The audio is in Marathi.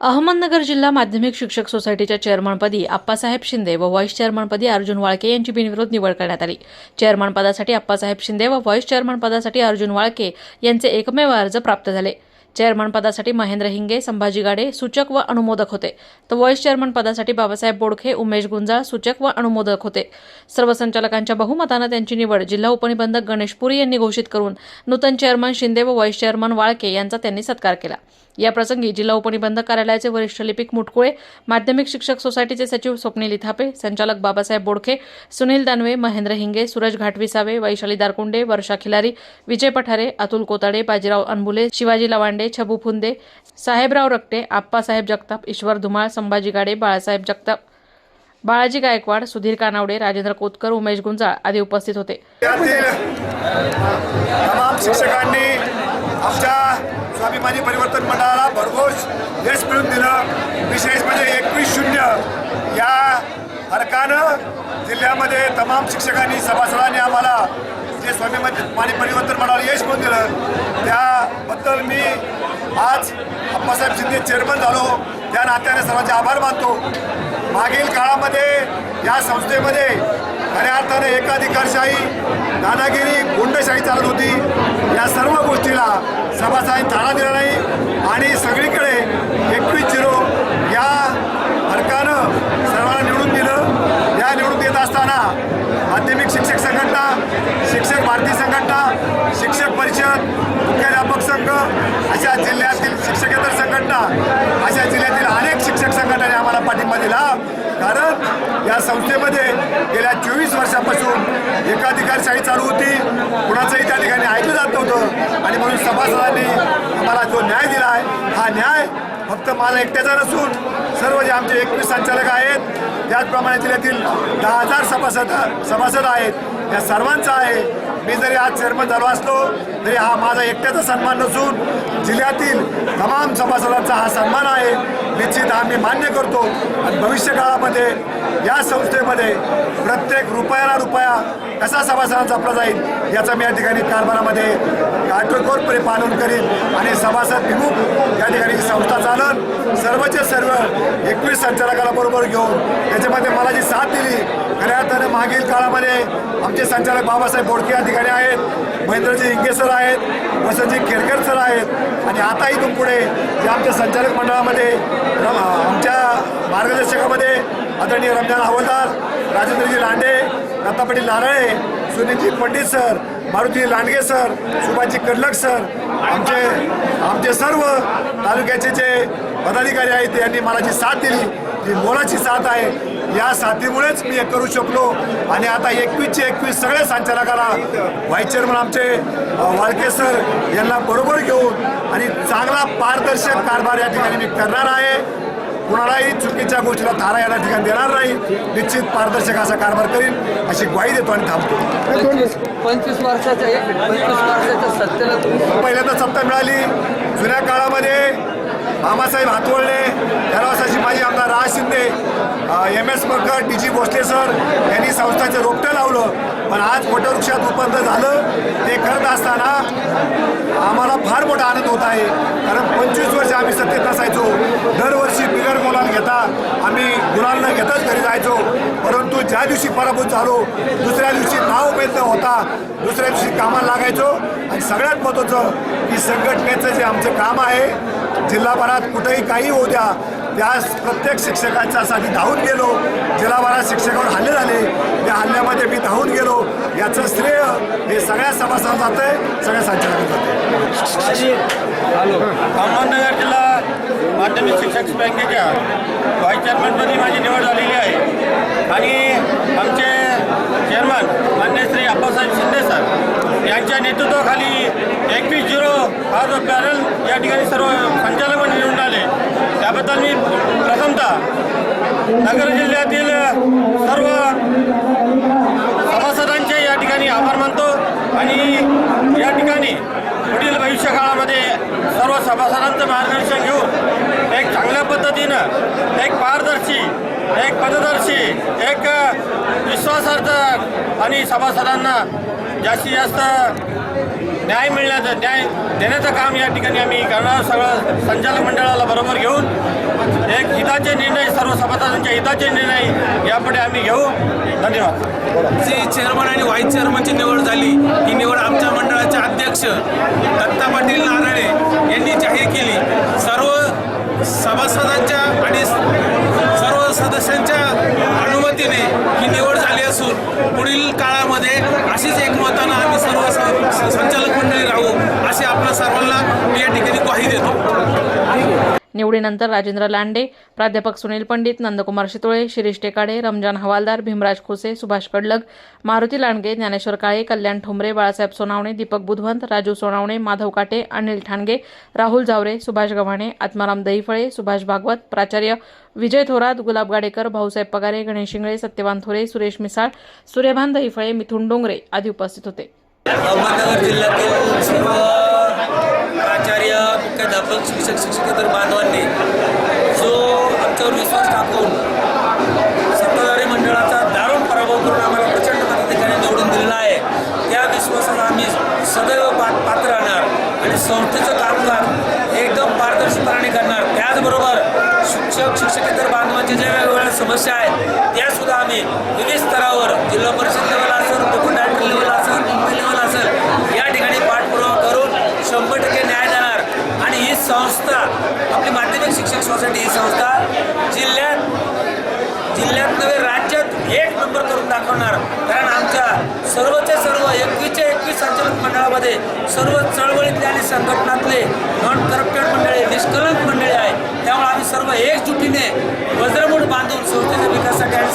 अहमदनगर जिल्हा माध्यमिक शिक्षक सोसायटीच्या चेअरमनपदी आप्पासाहेब शिंदे व व्हाईस चेअरमनपदी अर्जुन वाळके यांची बिनविरोध निवड करण्यात आली. चेअरमन पदासाठी आप्पासाहेब शिंदे व व्हाईस चेअरमन पदासाठी अर्जुन वाळके यांचे एकमेव अर्ज प्राप्त झाले. चेअरमन पदासाठी महेंद्र हिंगे संभाजी गाडे सूचक व अनुमोदक होते. तर व्हाईस चेअरमन पदासाठी बाबासाहेब बोडखे उमेश गुंजाळ सूचक व अनुमोदक होते. सर्व संचालकांच्या बहुमतानं त्यांची निवड जिल्हा उपनिबंधक गणेश पुरी यांनी घोषित करून नूतन चेअरमन शिंदे व व्हाईस चेअरमन वाळके यांचा त्यांनी सत्कार केला. याप्रसंगी जिल्हा उपनिबंधक कार्यालयाचे वरिष्ठ लिपिक मुटकुळे माध्यमिक शिक्षक सोसायटीचे सचिव स्वप्नील लिथापे संचालक बाबासाहेब बोडखे सुनील दानवे महेंद्र हिंगे सूरज घाटविसावे वैशाली दारकुंडे वर्षा खिलारी विजय पठारे अतुल कोताडे बाजीराव अनबुले शिवाजी लवांडे छबू फुंदे साहेबराव रक्टे आप्पासाहेब जगताप ईश्वर धुमाळ संभाजी गाडे बाळासाहेब जगताप बाळाजी गायकवाड सुधीर कानावडे राजेंद्र कोतकर उमेश गुंजाळ आदी उपस्थित होते. शिक्षकांनी आमच्या स्वाभिमानी परिवर्तन मंडळाला भरघोस यश मिळून दिलं. विशेष म्हणजे एकवीस शून्य या फरकानं जिल्ह्यामध्ये तमाम शिक्षकांनी सभासदांनी आम्हाला जे स्वाभिमानी परिवर्तन मंडळाला यश मिळून दिलं त्याबद्दल मी आज अप्पासाहेब शिंदे चेअरमन झालो. त्या नात्याने सर्वांचे आभार मानतो. मागील काळामध्ये या संस्थेमध्ये खऱ्या अर्थाने एकाधिकारशाही दादागिरी गुंडशाही चालत होती. या सर्व गोष्टीला सभासाहेब थाळा दिला नाही. आणि सगळीकडे एकवीस झिरो या फरकानं सर्वांना निवडून दिलं. या निवडून देत असताना माध्यमिक शिक्षक संघटना शिक्षक भारती संघटना शिक्षक परिषद मुख्याध्यापक संघ अशा जिल्ह्यातील शिक्षकेतर संघटना अशा जिल्ह्यातील अनेक शिक्षक संघटनांनी आम्हाला पाठिंबा दिला. कारण या संस्थेमध्ये गेल्या चोवीस वर्षापासून एकाधिकारशाही चालू होती. कुणाचंही त्या ठिकाणी ऐकलं जात नव्हतं आणि म्हणून सभासदांनी आम्हाला जो न्याय दिला आहे हा न्याय फक्त मला एकट्याचा नसून सर्व जे आमचे एकवीस संचालक आहेत त्याचप्रमाणे जिल्ह्यातील दहा हजार सभासद सभासद आहेत या सर्वांचा आहे. मी जरी आज चेअरमन झालो असलो तरी हा माझा एकट्याचा सन्मान नसून जिल्ह्यातील तमाम सभासदांचा हा सन्मान आहे. निश्चित आम्ही मान्य करतो. आणि भविष्यकाळामध्ये या संस्थेमध्ये प्रत्येक रुपयाला रुपया कसा सभासदांचा जपला जाईल याचा मी या ठिकाणी कारभारामध्ये काटेकोरपणे पालन करीन आणि सभासद विमुख या ठिकाणी ही संस्था चालन सर्वचे सर्व एकवीस संचालकाला बरोबर घेऊन त्याच्यामध्ये मला जी साथ दिली. खऱ्या अर्थानं मागील काळामध्ये आमचे संचालक बाबासाहेब बोडके या ठिकाणी आहेत महेंद्रजी इंगे सर आहेत वसंतजी खेरकर सर आहेत आणि आता इथून पुढे जे आमच्या संचालक मंडळामध्ये आमच्या मार्गदर्शकामध्ये आदरणीय Ramzan Hawaldar Rajendraji Lande Datta Patil Narale Sunilji Pandit sir Maruti Landge sir Subhashji Kadlak sir आमचे आमचे सर्व तालुक्याचे जे पदाधिकारी आहेत त्यांनी मला जी साथ दिली. ती मोलाची साथ आहे या साथीमुळेच मी हे करू शकलो. आणि आता एकवीसचे एकवीस सगळ्या संचालकाला व्हाईस चेअरमन आमचे वाळके सर यांना बरोबर घेऊन आणि चांगला पारदर्शक कारभार या ठिकाणी मी करणार आहे. कुणालाही चुकीच्या गोष्टीला थारा या ठिकाणी देणार नाही. निश्चित पारदर्शक असा कारभार करीन अशी ग्वाही देतो आणि थांबतो. पंचवीस वर्षाच्या पंचवीस वर्षाच्या सत्तेला तुम्ही पहिल्यांदा सत्ता मिळाली. जुन्या काळामध्ये मामासाहेब हातवळणे त्याला माजी आमदार Raj Shinde M S Makar D G Bhosale sir यांनी संस्थाचं रोपटं लावलं. पण आज वटवृक्षात उत्पन्न झालं. ते करत असताना आम्हाला फार मोठा आनंद होत आहे. कारण पंचवीस वर्ष आम्ही सत्तेत नसायचो. दरवर्षी बिगर मुलांना घेता आम्ही गुरांना घेताच घरी जायचो. परंतु ज्या दिवशी पराभूत झालो दुसऱ्या दिवशी नाव उमेद होता. दुसऱ्या दिवशी कामाला लागायचो. आणि सगळ्यात महत्त्वाचं की संघटनेचं जे आमचं काम आहे जिल्हाभरात कुठेही काही होऊ द्या त्या प्रत्येक शिक्षकांच्यासाठी धावून गेलो. जिल्हाभरात शिक्षकावर हल्ले झाले. त्या हल्ल्यामध्ये मी धावून गेलो. याचं श्रेय हे सगळ्या सभासदांना जातं आहे सगळ्या संचालकांना जातं अहमदनगर जिल्हा माध्यमिक शिक्षक बँकेच्या व्हाईस चेअरमनपदी माझी निवड झालेली आहे. आणि आमचे चेअरमन मान्य श्री अप्पासाहेब शिंदे सर यांच्या नेतृत्वाखाली एकवीस झिरो हा जो पॅनल या ठिकाणी सर्व संचालक निवडून आले. त्याबद्दल मी प्रथमतः नगर जिल्ह्यातील सर्व सभासदांचे या ठिकाणी आभार मानतो आणि या ठिकाणी पुढील भविष्य काळामध्ये सर्व सभासदांचं मार्गदर्शन घेऊन एक चांगल्या पद्धतीनं एक पारदर्शी एक पददर्शी एक विश्वासार्थ आणि सभासदांना जास्तीत जास्त न्याय मिळण्याचं न्याय देण्याचं काम या ठिकाणी आम्ही करणार सगळं संचालक मंडळाला बरोबर घेऊन एक हिताचे निर्णय सर्व सभासदांच्या हिताचे निर्णय यापुढे आम्ही घेऊ. धन्यवाद. जी चेअरमन आणि व्हाईस चेअरमनची निवड झाली. ही निवड आमच्या मंडळाचे अध्यक्ष दत्ता पाटील नारळे यांनी जाहीर केली. निवडीनंतर राजेंद्र लांडे प्राध्यापक सुनील पंडित नंदकुमार शितोळे शिरीष टेकाडे रमजान हवालदार भीमराज खोसे सुभाष कडलग मारुती लांडगे ज्ञानेश्वर काळे कल्याण ठोंबरे बाळासाहेब सोनावणे दीपक बुधवंत राजू सोनावणे माधव काटे अनिल ठाणगे राहुल जावरे सुभाष गव्हाणे आत्माराम दहीफळे सुभाष भागवत प्राचार्य विजय थोरात गुलाब गाडेकर भाऊसाहेब पगारे गणेश शिंगळे सत्यवान थोरे सुरेश मिसाळ सूर्यभान दहीफळे मिथुन डोंगरे आदी उपस्थित होते. प्राध्यापक शिक्षक शिक्षकेतर बांधवांनी जो आमच्यावर विश्वास टाकून सत्ताधारी मंडळाचा दारुण पराभव करून आम्हाला प्रचंड मताधिकारी निवडून दिलेला आहे त्या विश्वासाला आम्ही सदैव पात्र राहणार आणि संस्थेचं कामकाज एकदम पारदर्शकपणाने करणार. त्याचबरोबर शिक्षक शिक्षकेतर बांधवांच्या ज्या वेगवेगळ्या समस्या आहेत त्यासुद्धा आम्ही विविध स्तरावर जिल्हा परिषद सोसायटी ही संस्था जिल्ह्यात जिल्ह्यात नव्हे राज्यात एक नंबर करून दाखवणार. कारण आमच्या सर्वच्या सर्व एकवीसच्या एकवीस संचालक मंडळामध्ये सर्व चळवळीतले आणि संघटनातले नॉन करप्टेड मंडळी निष्कलंक मंडळी आहे त्यामुळे आम्ही सर्व एकजुटीने वज्रमूठ बांधून संस्थेच्या विकासासाठी आणि